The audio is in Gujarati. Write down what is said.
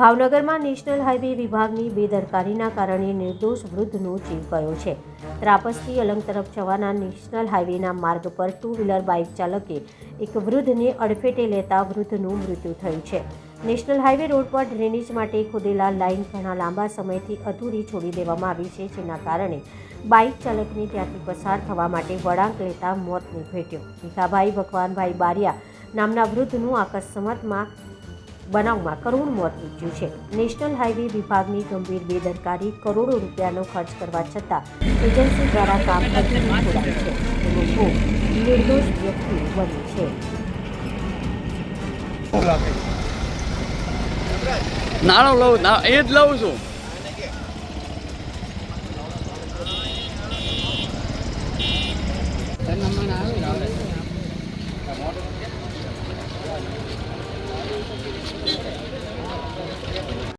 ભાવનગરમાં નેશનલ હાઈવે વિભાગની બેદરકારીના કારણે નિર્દોષ વૃદ્ધનો જીવ ગયો છે. ત્રાપસથી અલંગ તરફ જવાના નેશનલ હાઈવેના માર્ગ પર ટુ વ્હીલર બાઇક ચાલકે એક વૃદ્ધને અડફેટે લેતા વૃદ્ધનું મૃત્યુ થયું છે. નેશનલ હાઈવે રોડ પર ડ્રેનેજ માટે ખોદેલા લાઇન ઘણા લાંબા સમયથી અધૂરી છોડી દેવામાં આવી છે, જેના કારણે બાઇક ચાલકને ત્યાંથી પસાર થવા માટે વળાંક લેતા મોતને ભેટ્યો. ભીખાભાઈ ભગવાનભાઈ બારિયા નામના વૃદ્ધનું અકસ્માતમાં બનાવમાં કરુણ મોત નીપજ્યું છે. નેશનલ હાઈવે વિભાગની ગંભીર બેદરકારી કરોડો રૂપિયાનો ખર્ચ કરવા છતાં એજન્સી દ્વારા કામ ભોગ નિર્દોષ વ્યક્તિ બની છે. નાણું લઉં એ જ લઉં છું.